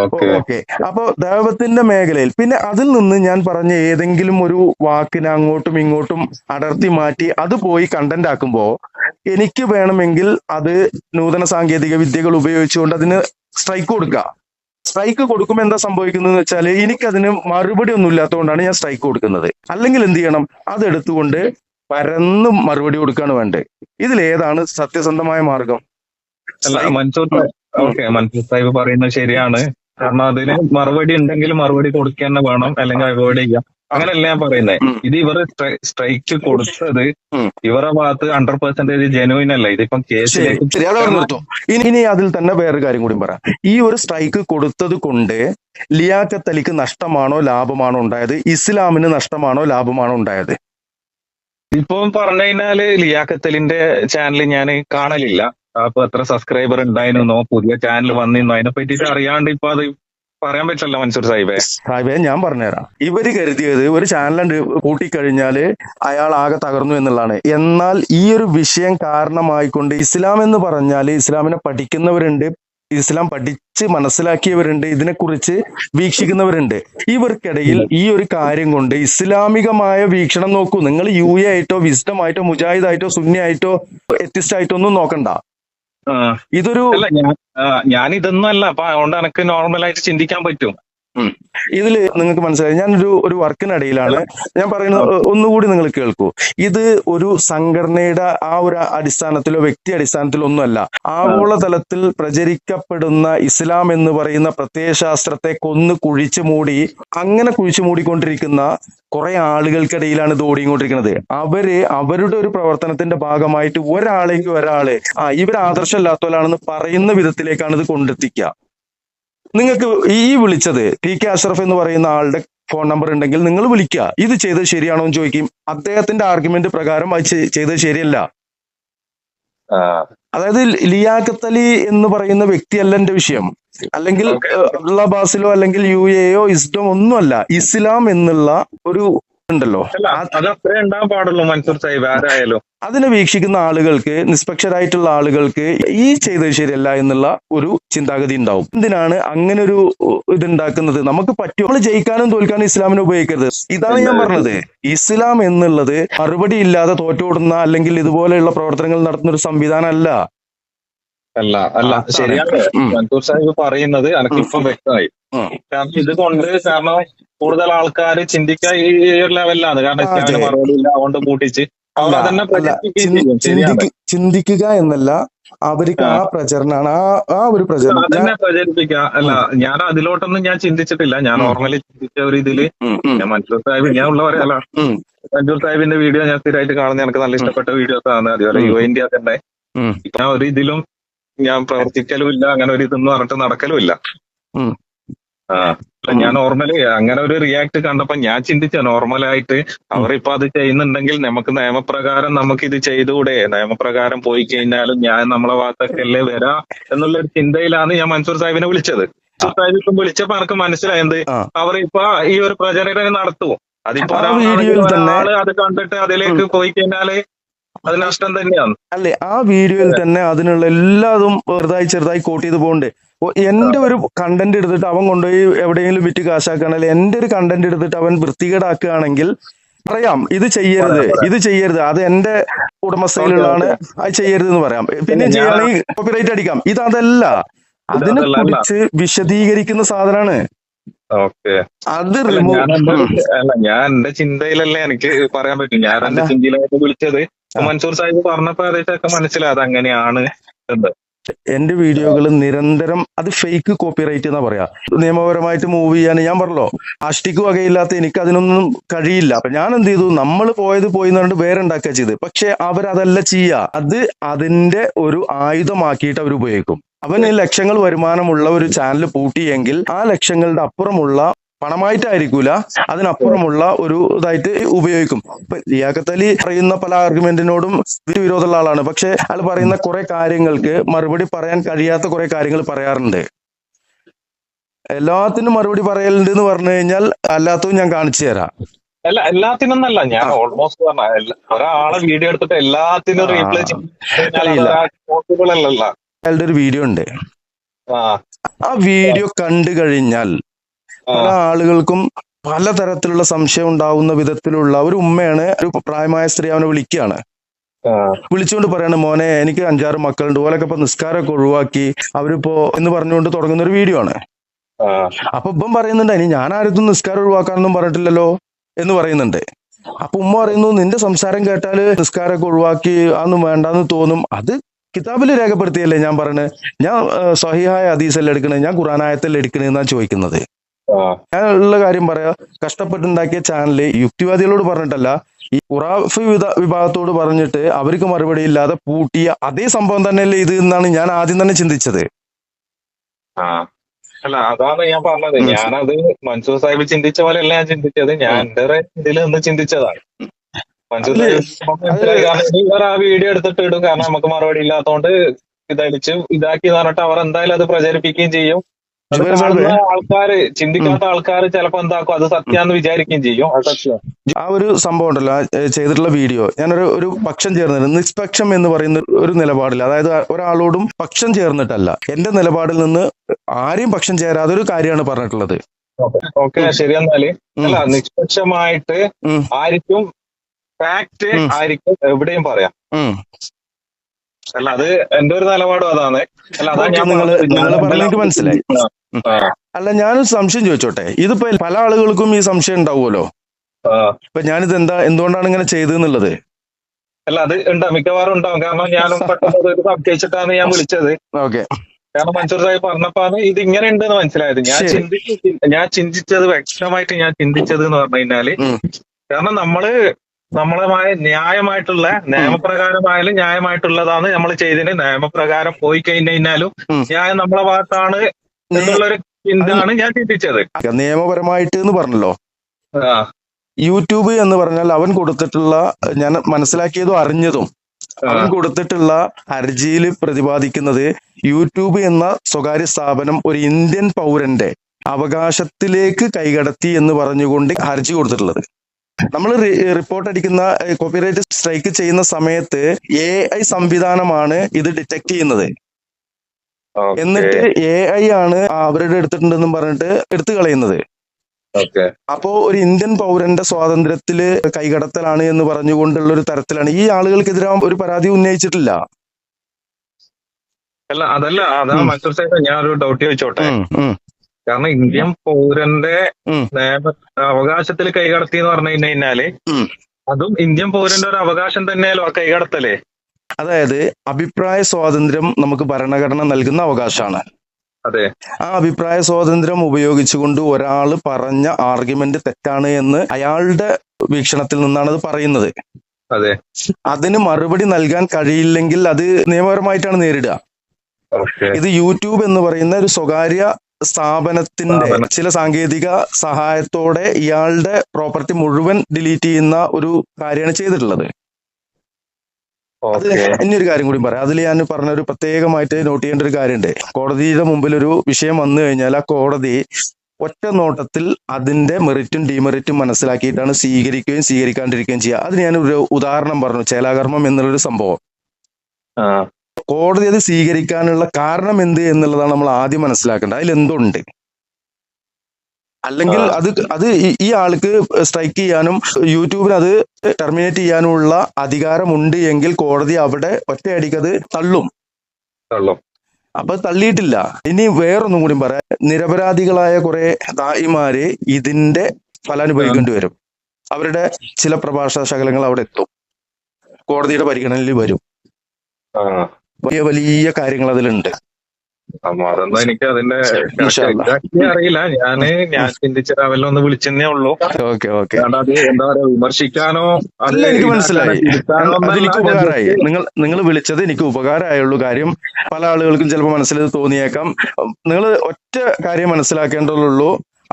ഓക്കെ. ഓക്കെ. അപ്പോ ദൈവത്തിന്റെ മേഖലയിൽ പിന്നെ അതിൽ നിന്ന് ഞാൻ പറഞ്ഞ ഏതെങ്കിലും ഒരു വാക്കിനെ അങ്ങോട്ടും ഇങ്ങോട്ടും അടർത്തി മാറ്റി അത് പോയി കണ്ടന്റ് ആക്കുമ്പോ എനിക്ക് വേണമെങ്കിൽ അത് നൂതന സാങ്കേതിക വിദ്യകൾ ഉപയോഗിച്ചുകൊണ്ട് അതിന് സ്ട്രൈക്ക് കൊടുക്കുക സ്ട്രൈക്ക് കൊടുക്കുമ്പോൾ എന്താ സംഭവിക്കുന്നത് വെച്ചാൽ എനിക്കതിന് മറുപടി ഒന്നും ഇല്ലാത്തതുകൊണ്ടാണ് ഞാൻ സ്ട്രൈക്ക് കൊടുക്കുന്നത്. അല്ലെങ്കിൽ എന്ത് ചെയ്യണം? അതെടുത്തുകൊണ്ട് പരന്ന് മറുപടി കൊടുക്കുകയാണ് വേണ്ടത്. ഇതിലേതാണ് സത്യസന്ധമായ മാർഗം? മൻസൂർ ഓക്കെ മൻസൂർ സാഹിബ് പറയുന്നത് ശരിയാണ്. കാരണം അതിന് മറുപടി ഉണ്ടെങ്കിൽ മറുപടി കൊടുക്കുക തന്നെ വേണം അല്ലെങ്കിൽ അവോയ്ഡ് ചെയ്യാം. അങ്ങനല്ല ഞാൻ പറയുന്നത് ഇത് ഇവർ സ്ട്രൈക്ക് കൊടുത്തത്. ഇവരുടെ ഭാഗത്ത് ഹൺഡ്രഡ് പെർസെന്റേജ് ജെനുവിൻ അല്ല. ഇതിപ്പം കേസ് കേസിലേക്ക് ഇനി അതിൽ തന്നെ വേറെ കാര്യം കൂടി പറയാം. ഈ ഒരു സ്ട്രൈക്ക് കൊടുത്തത് കൊണ്ട് ലിയാക്കത്ത് അലിക്ക് നഷ്ടമാണോ ലാഭമാണോ ഉണ്ടായത്? ഇസ്ലാമിന് നഷ്ടമാണോ ലാഭമാണോ ഉണ്ടായത്? ഇപ്പം പറഞ്ഞു കഴിഞ്ഞാൽ ലിയാക്കത്തലിന്റെ ചാനൽ ഞാൻ കാണലില്ല. അപ്പൊ എത്ര സബ്സ്ക്രൈബർ ഉണ്ടായിരുന്നോ പുതിയ ചാനൽ വന്നിരുന്നോ അതിനെ പറ്റിയിട്ട് അറിയാണ്ട് ഇപ്പൊ അത് പറയാൻ പറ്റില്ല മൻസൂർ സാഹിബേ. സാഹിബേ ഞാൻ പറഞ്ഞുതരാം. ഇവർ കരുതിയത് ഒരു ചാനൽ കൂട്ടിക്കഴിഞ്ഞാൽ അയാൾ ആകെ തകർന്നു എന്നുള്ളതാണ്. എന്നാൽ ഈ ഒരു വിഷയം കാരണമായിക്കൊണ്ട് ഇസ്ലാം എന്ന് പറഞ്ഞാൽ ഇസ്ലാമിനെ പഠിക്കുന്നവരുണ്ട് ഇസ്ലാം പഠിച്ച് മനസ്സിലാക്കിയവരുണ്ട് ഇതിനെക്കുറിച്ച് വീക്ഷിക്കുന്നവരുണ്ട്. ഇവർക്കിടയിൽ ഈ ഒരു കാര്യം കൊണ്ട് ഇസ്ലാമികമായ വീക്ഷണം നോക്കൂ. നിങ്ങൾ യു എ ആയിട്ടോ വിസ്ഡം ആയിട്ടോ മുജാഹിദ് ആയിട്ടോ സുന്നി ആയിട്ടോ എത്തിസ്റ്റ് ആയിട്ടോ ഒന്നും നോക്കണ്ട. ഇതൊരു ഞാൻ ഇതൊന്നും അല്ല. അപ്പൊ അതുകൊണ്ട് എനിക്ക് നോർമലായിട്ട് ചിന്തിക്കാൻ പറ്റും. ഇതിൽ നിങ്ങൾക്ക് മനസ്സിലായി. ഞാനൊരു ഒരു വർക്കിനിടയിലാണ്. ഞാൻ പറയുന്നത് ഒന്നുകൂടി നിങ്ങൾ കേൾക്കൂ. ഇത് ഒരു സംഘടനയുടെ ആ ഒരു അടിസ്ഥാനത്തിലോ വ്യക്തി അടിസ്ഥാനത്തിലോ ഒന്നുമല്ല ആഗോളതലത്തിൽ പ്രചരിക്കപ്പെടുന്ന ഇസ്ലാം എന്ന് പറയുന്ന പ്രത്യയശാസ്ത്രത്തെ കൊന്ന് കുഴിച്ചു മൂടി അങ്ങനെ കുഴിച്ചു മൂടിക്കൊണ്ടിരിക്കുന്ന കുറെ ആളുകൾക്കിടയിലാണ് ഇത് ഓടിക്കൊണ്ടിരിക്കുന്നത്. അവർ അവരുടെ ഒരു പ്രവർത്തനത്തിന്റെ ഭാഗമായിട്ട് ഒരാളെങ്കിൽ ഒരാൾ ആ ഇവർ ആദർശമില്ലാത്തവരാണെന്ന് പറയുന്ന വിധത്തിലേക്കാണ് ഇത് കൊണ്ടെത്തിക്കുക. നിങ്ങൾക്ക് ഈ വിളിച്ചത് ടി കെ അഷ്റഫ് എന്ന് പറയുന്ന ആളുടെ ഫോൺ നമ്പർ ഉണ്ടെങ്കിൽ നിങ്ങൾ വിളിക്കുക. ഇത് ചെയ്തത് ശരിയാണോ എന്ന് ചോദിക്കും. അദ്ദേഹത്തിന്റെ ആർഗ്യുമെന്റ് പ്രകാരം അത് ചെയ്ത് ചെയ്തത് ശരിയല്ല. അതായത് ലിയാഖത്ത് അലി എന്ന് പറയുന്ന വ്യക്തിയല്ല എന്റെ വിഷയം. അല്ലെങ്കിൽ അബ്ദുള്ള ബാസിലോ അല്ലെങ്കിൽ യു എയോ ഇസ്ഡോ ഒന്നുമല്ല. ഇസ്ലാം എന്നുള്ള ഒരു ഉണ്ടല്ലോ. അത് അത്രേ ഉണ്ടാകാൻ പാടുള്ളൂ മൻസൂർ സാഹിബ്. ആരായാലും. അതിനെ വീക്ഷിക്കുന്ന ആളുകൾക്ക് നിഷ്പക്ഷരായിട്ടുള്ള ആളുകൾക്ക് ഈ ചെയ്തത് ശരിയല്ല എന്നുള്ള ഒരു ചിന്താഗതി ഉണ്ടാവും. എന്തിനാണ് അങ്ങനെ ഒരു ഇതുണ്ടാക്കുന്നത്? നമുക്ക് പറ്റും. നമ്മൾ ജയിക്കാനും തോൽക്കാനും ഇസ്ലാമിനെ ഉപയോഗിക്കരുത്. ഇതാണ് ഞാൻ പറഞ്ഞത്. ഇസ്ലാം എന്നുള്ളത് മറുപടി ഇല്ലാതെ തോറ്റുവിടുന്ന അല്ലെങ്കിൽ ഇതുപോലെയുള്ള പ്രവർത്തനങ്ങൾ നടത്തുന്ന ഒരു സംവിധാനം അല്ല അല്ല. അല്ല. ശരിയാണ്. മൻസൂർ സാഹിബ് പറയുന്നത് എനിക്കിപ്പം വ്യക്തമായി. കാരണം ഇത് കൊണ്ട് കാരണം കൂടുതൽ ആൾക്കാർ ചിന്തിക്കാൻ ഈ ഒരു ലെവലിലാണ് കാരണം. ഇസ്ലാമിന് മറുപടി ഇല്ല. അതുകൊണ്ട് കൂട്ടിച്ച് ചിന്തിക്കുക എന്നല്ല അവർക്ക് ആ. പ്രചരണമാണ് ആ ആ ഒരു പ്രചരണം. പ്രചരിപ്പിക്കുക. അല്ല ഞാൻ അതിലോട്ടൊന്നും ഞാൻ ചിന്തിച്ചിട്ടില്ല. ഞാൻ നോർമലി ചിന്തിച്ച ഒരു ഇതിൽ ഞാൻ മൻസൂർ സാഹിബ് ഞാൻ ഉള്ള പറയാലോ മൻസൂർ സാഹിബിന്റെ വീഡിയോ ഞാൻ സ്ഥിരമായിട്ട് കാണുന്ന എനിക്ക് നല്ല ഇഷ്ടപ്പെട്ട വീഡിയോസ് ആണ് അതുപോലെ ഉം. യു ഇന്ത്യ തന്നെ. ഞാൻ ഒരു ഇതിലും ഞാൻ പ്രവർത്തിക്കലും ഇല്ല അങ്ങനെ ഒരു ഇതെന്ന് പറഞ്ഞിട്ട് നടക്കലും ഇല്ല ഉം. ആ അല്ല, ഞാൻ നോർമലി അങ്ങനെ ഒരു റിയാക്ട് കണ്ടപ്പോ ഞാൻ ചിന്തിച്ച നോർമലായിട്ട് അവരിപ്പോ അത് ചെയ്യുന്നുണ്ടെങ്കിൽ നമുക്ക് നിയമപ്രകാരം നമുക്ക് ഇത് ചെയ്തുകൂടെ? നിയമപ്രകാരം പോയി കഴിഞ്ഞാലും ഞാൻ നമ്മളെ ഭാഗത്തൊക്കെയല്ലേ വരാ എന്നുള്ള ഒരു ചിന്തയിലാണ് ഞാൻ മൻസൂർ സാഹിബിനെ വിളിച്ചത്. മൻസൂർ സാഹിബ് ഇപ്പം വിളിച്ചപ്പോ എനിക്ക് മനസ്സിലായത് അവരിപ്പോ ഈ ഒരു പ്രചരണം നടത്തും. അതിപ്പോ ഒരാൾ അത് കണ്ടിട്ട് അതിലേക്ക് പോയി കഴിഞ്ഞാൽ അതിനഷ്ടം തന്നെയാണ്. അല്ലെ ആ വീഡിയോയിൽ തന്നെ അതിനുള്ള എല്ലാതും ചെറുതായി ചെറുതായി കോട്ട് ചെയ്ത് പോകുന്നുണ്ട് ഓ, എന്റെ ഒരു കണ്ടന്റ് എടുത്തിട്ട് അവൻ കൊണ്ടുപോയി എവിടെയെങ്കിലും വിറ്റ് കാശാക്കുകയാണെങ്കിൽ എന്റെ ഒരു കണ്ടന്റ് എടുത്തിട്ട് അവൻ വൃത്തികേടാക്കുകയാണെങ്കിൽ പറയാം ഇത് ചെയ്യരുത് ഇത് ചെയ്യരുത് അത് എന്റെ ഉടമസ്ഥയിലുള്ളതാണ് അത് ചെയ്യരുത് എന്ന് പറയാം. പിന്നെ ചെയ്യണമെങ്കിൽ കോപ്പിറൈറ്റ് അടിക്കാം. ഇത് അതല്ല അതിനെ കുറിച്ച് വിശദീകരിക്കുന്ന സാധനമാണ് ഓക്കെ. അത് റിമൂവ് ഞാൻ എന്റെ ചിന്തയിലല്ലേ എനിക്ക് പറയാൻ പറ്റും. ഞാൻ എന്റെ ചിന്തയിലായിട്ട് വിളിച്ചത്. മൻസൂർ സാഹിബ് പറഞ്ഞപ്പോ അതൊക്കെ മനസ്സിലായത് അങ്ങനെയാണ് എന്ന്. എന്റെ വീഡിയോകൾ നിരന്തരം അത് ഫേക്ക് കോപ്പിറൈറ്റ് എന്നാ പറയാ. നിയമപരമായിട്ട് മൂവ് ചെയ്യാൻ ഞാൻ പറഞ്ഞല്ലോ. അഷ്ടിക്ക് വകയില്ലാത്ത എനിക്ക് അതിനൊന്നും കഴിയില്ല. അപ്പൊ ഞാൻ എന്ത് ചെയ്തു? നമ്മൾ പോയത് പോയി എന്ന് പറഞ്ഞിട്ട് വേറെ ഉണ്ടാക്കുക ചെയ്ത് പക്ഷെ അവരതല്ല ചെയ്യുക അത് അതിന്റെ ഒരു ആയുധമാക്കിയിട്ട് അവർ ഉപയോഗിക്കും. അവന് ലക്ഷങ്ങൾ വരുമാനമുള്ള ഒരു ചാനൽ പൂട്ടിയെങ്കിൽ ആ ലക്ഷങ്ങളുടെ അപ്പുറമുള്ള പണമായിട്ടായിരിക്കൂല. അതിനപ്പുറമുള്ള ഒരു ഇതായിട്ട് ഉപയോഗിക്കും. ഇപ്പൊ ലിയാഖത്ത് അലി പറയുന്ന പല ആർഗ്യുമെന്റിനോടും വിരോധമുള്ള ആളാണ്. പക്ഷെ അയാൾ പറയുന്ന കുറെ കാര്യങ്ങൾക്ക് മറുപടി പറയാൻ കഴിയാത്ത കുറെ കാര്യങ്ങൾ പറയാറുണ്ട്. എല്ലാത്തിനും മറുപടി പറയലുണ്ട് എന്ന് പറഞ്ഞു കഴിഞ്ഞാൽ അല്ലാത്തതും ഞാൻ കാണിച്ചു തരാം. അല്ല എല്ലാത്തിനൊന്നല്ല ഞാൻ ഓൾമോസ്റ്റ് പറഞ്ഞ ഒരാളെ വീഡിയോ എടുത്തിട്ട് എല്ലാത്തിനും. റീപ്ലേ. പോസിബിൾ അല്ലല്ലോ. അയാളുടെ ഒരു വീഡിയോ ഉണ്ട്. ആ. വീഡിയോ കണ്ടു കഴിഞ്ഞാൽ പല ആളുകൾക്കും പലതരത്തിലുള്ള സംശയം ഉണ്ടാവുന്ന വിധത്തിലുള്ള ഒരു ഉമ്മയാണ് ഒരു പ്രായമായ സ്ത്രീ അവനെ വിളിക്കുകയാണ്. വിളിച്ചുകൊണ്ട് പറയാണ് മോനെ എനിക്ക് അഞ്ചാറ് മക്കളുണ്ട് ഓലൊക്കെ ഇപ്പൊ നിസ്കാരമൊക്കെ ഒഴിവാക്കി അവരിപ്പോ എന്ന് പറഞ്ഞുകൊണ്ട് തുടങ്ങുന്ന ഒരു വീഡിയോ ആണ്. അപ്പൊ ഇപ്പം പറയുന്നുണ്ട് ഇനി ഞാൻ ആരും നിസ്കാരം ഒഴിവാക്കാനൊന്നും പറഞ്ഞിട്ടില്ലല്ലോ എന്ന് പറയുന്നുണ്ട്. അപ്പൊ ഉമ്മ പറയുന്നു നിന്റെ സംസാരം കേട്ടാൽ നിസ്കാരമൊക്കെ ഒഴിവാക്കി അതൊന്നും വേണ്ടാന്ന് തോന്നും. അത് കിതാബിൽ രേഖപ്പെടുത്തിയല്ലേ ഞാൻ പറഞ്ഞു ഞാൻ സഹിഹായ ഹദീസല്ലേ എടുക്കണേ? ഞാൻ ഖുറാനായത്തല്ലേ എടുക്കണേ എന്നാ ചോദിക്കുന്നത്. ഞാൻ ഉള്ള കാര്യം പറയാ. കഷ്ടപ്പെട്ടുണ്ടാക്കിയ ചാനൽ യുക്തിവാദികളോട് പറഞ്ഞിട്ടല്ല ഈ ഉറാഫ് വിഭാഗത്തോട് പറഞ്ഞിട്ട് അവർക്ക് മറുപടി ഇല്ലാതെ പൂട്ടിയ അതേ സംഭവം തന്നെയല്ലേ ഇത് എന്നാണ് ഞാൻ ആദ്യം തന്നെ ചിന്തിച്ചത്. അല്ല അതാണ് ഞാൻ പറഞ്ഞത്. ഞാനത് മൻസൂർ സാഹിബ് ചിന്തിച്ച പോലെയല്ല ഞാൻ ചിന്തിച്ചത്. ഞാൻ എന്റെ ഇതിൽ നിന്ന് ചിന്തിച്ചതാണ്. മൻസൂർ സാഹിബ് ആ വീഡിയോ എടുത്തിട്ട് ഇടും. കാരണം നമുക്ക് മറുപടി ഇല്ലാത്തതുകൊണ്ട് ഇതടിച്ച് ഇതാക്കി എന്ന് പറഞ്ഞിട്ട് അവർ എന്തായാലും അത് പ്രചരിപ്പിക്കുകയും ചെയ്യും. ആൾക്കാര് ചിന്തിക്കാത്ത ആൾക്കാർ ചിലപ്പോ എന്താക്കും? അത് സത്യാന്ന് വിചാരിക്കുകയും ചെയ്യും. ആ ഒരു സംഭവം ഉണ്ടല്ലോ. ചെയ്തിട്ടുള്ള വീഡിയോ. ഞാനൊരു ഒരു പക്ഷം ചേർന്നിരുന്നു. നിഷ്പക്ഷം എന്ന് പറയുന്ന ഒരു നിലപാടിൽ അതായത് ഒരാളോടും പക്ഷം ചേർന്നിട്ടല്ല. എന്റെ നിലപാടിൽ നിന്ന് ആരെയും പക്ഷം ചേരാതെ ഒരു കാര്യമാണ് പറഞ്ഞിട്ടുള്ളത്. ഓക്കെ. ശരി എന്നാൽ. അല്ല നിഷ്പക്ഷമായിട്ട്. ആയിരിക്കും ഫാക്ട് ആയിരിക്കും എവിടെയും പറയാം. അല്ല അത് എന്റെ ഒരു നിലപാടും അതാണ്. അല്ല അതാ ഞാൻ നിങ്ങൾ എന്തെല്ലാം മനസ്സിലായി. അല്ല ഞാനൊരു സംശയം ചോദിച്ചോട്ടെ? ഇതിപ്പോ പല ആളുകൾക്കും ഈ സംശയം ഉണ്ടാവുമല്ലോ. ഇപ്പൊ ഞാനിത് എന്താ എന്തുകൊണ്ടാണ് ഇങ്ങനെ ചെയ്തെന്നുള്ളത് അല്ല അത് ഉണ്ടാവും മിക്കവാറും ഉണ്ടാവും. കാരണം ഞാനും പെട്ടെന്ന് സംശയിച്ചിട്ടാണ് ഞാൻ വിളിച്ചത്. ഓക്കെ. കാരണം മൻസൂർ സാഹിബ് പറഞ്ഞപ്പോഴാണ് ഇത് ഇങ്ങനെ ഉണ്ടെന്ന് മനസ്സിലായത്. ഞാൻ. ചിന്തിച്ചു ഞാൻ ചിന്തിച്ചത് വ്യക്തമായിട്ട് ഞാൻ ചിന്തിച്ചത് എന്ന് പറഞ്ഞു കഴിഞ്ഞാൽ. കാരണം നമ്മൾ നമ്മളമായ ന്യായമായിട്ടുള്ള നിയമപ്രകാരമായാലും ന്യായമായിട്ടുള്ളതാണ് നമ്മൾ ചെയ്തതിന് നിയമപ്രകാരം പോയി കഴിഞ്ഞു കഴിഞ്ഞാലും ന്യായം നമ്മളെ ഭാഗത്താണ് എന്നുള്ളൊരു ചിന്തയാണ് ഞാൻ ചിന്തിച്ചത്. നിയമപരമായിട്ട് എന്ന് പറഞ്ഞല്ലോ യൂട്യൂബ് എന്ന് പറഞ്ഞാൽ അവൻ കൊടുത്തിട്ടുള്ള ഞാൻ മനസ്സിലാക്കിയതും അറിഞ്ഞതും അവൻ കൊടുത്തിട്ടുള്ള ഹർജിയിൽ പ്രതിപാദിക്കുന്നത് യൂട്യൂബ് എന്ന സ്വകാര്യ സ്ഥാപനം ഒരു ഇന്ത്യൻ പൗരന്റെ അവകാശത്തിലേക്ക് കൈകടത്തി എന്ന് പറഞ്ഞുകൊണ്ട് ഹർജി കൊടുത്തിട്ടുള്ളത്. നമ്മൾ റിപ്പോർട്ട് അടിക്കുന്ന കോപ്പിറൈറ്റ് സ്ട്രൈക്ക് ചെയ്യുന്ന സമയത്ത് എ ഐ സംവിധാനമാണ് ഇത് ഡിറ്റക്ട് ചെയ്യുന്നത്. എന്നിട്ട് എ ഐ ആണ് അവരുടെ എടുത്തിട്ടുണ്ടെന്നും പറഞ്ഞിട്ട് എടുത്തു കളയുന്നത്. അപ്പോ ഒരു ഇന്ത്യൻ പൗരന്റെ സ്വാതന്ത്ര്യത്തിൽ കൈകടത്തലാണ് എന്ന് പറഞ്ഞുകൊണ്ടുള്ള ഒരു തരത്തിലാണ്. ഈ ആളുകൾക്കെതിരെ ഒരു പരാതി ഉന്നയിച്ചിട്ടില്ല. അല്ല അതല്ല അതാ മറ്റൊരു സൈഡ് ഞാൻ ഒരു ഡൗട്ട് ചോദിച്ചോട്ടെ? കാരണം ഇന്ത്യൻ പൗരന്റെ. നിയമ അവകാശത്തിൽ കൈകടത്തി എന്ന് പറഞ്ഞു കഴിഞ്ഞാൽ അതും ഇന്ത്യൻ പൗരന്റെ ഒരു അവകാശം തന്നെയല്ലോ ആ കൈകടത്തൽ. അതായത് അഭിപ്രായ സ്വാതന്ത്ര്യം നമുക്ക് ഭരണഘടന നൽകുന്ന അവകാശമാണ്. അതെ. ആ അഭിപ്രായ സ്വാതന്ത്ര്യം ഉപയോഗിച്ചുകൊണ്ട് ഒരാൾ പറഞ്ഞ ആർഗ്യുമെന്റ് തെറ്റാണ് എന്ന് അയാളുടെ വീക്ഷണത്തിൽ നിന്നാണ് അത് പറയുന്നത്. അതെ. അതിന് മറുപടി നൽകാൻ കഴിയില്ലെങ്കിൽ അത് നിയമപരമായിട്ടാണ് നേരിടുക. ഇത് യൂട്യൂബ് എന്ന് പറയുന്ന ഒരു സ്വകാര്യ സ്ഥാപനത്തിന്റെ ചില സാങ്കേതിക സഹായത്തോടെ ഇയാളുടെ പ്രോപ്പർട്ടി മുഴുവൻ ഡിലീറ്റ് ചെയ്യുന്ന ഒരു കാര്യമാണ് ചെയ്തിട്ടുള്ളത്. അത് ഇനി ഒരു കാര്യം കൂടി പറയാം. അതിൽ ഞാൻ പറഞ്ഞ ഒരു പ്രത്യേകമായിട്ട് നോട്ട് ചെയ്യേണ്ട ഒരു കാര്യമുണ്ട്. കോടതിയുടെ മുമ്പിൽ ഒരു വിഷയം വന്നു കഴിഞ്ഞാൽ ആ കോടതി ഒറ്റ നോട്ടത്തിൽ അതിന്റെ മെറിറ്റും ഡിമെറിറ്റും മനസ്സിലാക്കിയിട്ടാണ് സ്വീകരിക്കുകയും സ്വീകരിക്കാണ്ടിരിക്കുകയും ചെയ്യുക. അതിന് ഞാൻ ഒരു ഉദാഹരണം പറഞ്ഞു. ചേലാകർമ്മം എന്നുള്ളൊരു സംഭവം. കോടതി അത് സ്വീകരിക്കാനുള്ള കാരണം എന്ത് എന്നുള്ളതാണ് നമ്മൾ ആദ്യം മനസ്സിലാക്കേണ്ടത്. അതിൽ എന്തുണ്ട് അല്ലെങ്കിൽ അത് അത് ഈ- ആൾക്ക് സ്ട്രൈക്ക് ചെയ്യാനും യൂട്യൂബിന് അത് ടെർമിനേറ്റ് ചെയ്യാനുമുള്ള അധികാരമുണ്ട് എങ്കിൽ കോടതി അവിടെ ഒറ്റയടിക്കത് തള്ളും. തള്ളും. അപ്പൊ തള്ളിയിട്ടില്ല. ഇനി വേറൊന്നും കൂടി പറയാം. നിരപരാധികളായ കുറെ ദായിമാര് ഇതിന്റെ ഫലാനുഭവിക്കേണ്ടി വരും. അവരുടെ ചില പ്രഭാഷണ ശകലങ്ങൾ അവിടെ എത്തും. കോടതിയുടെ പരിഗണനയിൽ വരും. വലിയ വലിയ കാര്യങ്ങൾ അതിലുണ്ട്. അപ്പൊ അതൊന്നും എനിക്ക് അതിന്റെ അറിയില്ല. ഞാൻ ഞാൻ ചിന്തിച്ച രാവിലെ ഒന്ന് വിളിച്ചെന്നേ ഉള്ളൂ. Okay okay. കാരണം അത് എന്താ പറയാ വിമർശിക്കാനോ അല്ല എനിക്ക് മനസ്സിലായി. ഞാൻ ഉപകാരമായി. നിങ്ങൾ നിങ്ങൾ വിളിച്ചത് എനിക്ക് ഉപകാരമായുള്ളൂ കാര്യം പല ആളുകൾക്കും ചിലപ്പോൾ മനസ്സിൽ തോന്നിയേക്കാം. നിങ്ങൾ ഒറ്റ കാര്യം മനസ്സിലാക്കേണ്ടതുള്ളൂ.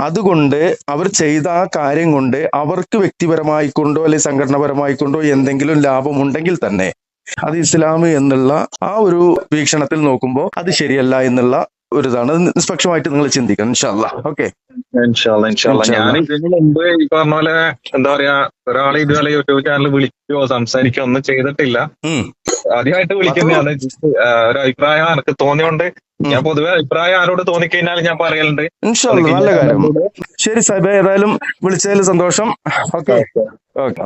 അതുകൊണ്ട് അവർ ചെയ്ത ആ കാര്യം കൊണ്ട് അവർക്ക് വ്യക്തിപരമായിക്കൊണ്ടോ അല്ലെങ്കിൽ സംഘടനാപരമായിക്കൊണ്ടോ എന്തെങ്കിലും ലാഭമുണ്ടെങ്കിൽ തന്നെ അത് ഇസ്ലാം എന്നുള്ള ആ ഒരു വീക്ഷണത്തിൽ നോക്കുമ്പോൾ അത് ശരിയല്ല എന്നുള്ള ഒരു ഇതാണ് നിഷ്പക്ഷമായിട്ട് നിങ്ങൾ ചിന്തിക്കണം ഇൻഷാല്ല ഓക്കെ. ഞാൻ ഇതിന് മുമ്പ് ഈ പറഞ്ഞ പോലെ എന്താ പറയാ ഒരാൾ ഇതുപോലെ യൂട്യൂബ് ചാനൽ വിളിക്കുകയോ സംസാരിക്കുകയോ ഒന്നും ചെയ്തിട്ടില്ല. ആദ്യമായിട്ട് വിളിക്കുന്നതാണ് ഒരു അഭിപ്രായം എനിക്ക് തോന്നിയോണ്ട്. ഞാൻ പൊതുവെ അഭിപ്രായം ആരോട് തോന്നിക്കഴിഞ്ഞാൽ ഞാൻ പറയലുണ്ട്. നല്ല കാര്യം. ശരി സാഹിബ് ഏതായാലും വിളിച്ചതിൽ സന്തോഷം. ഓക്കെ. ഓക്കെ.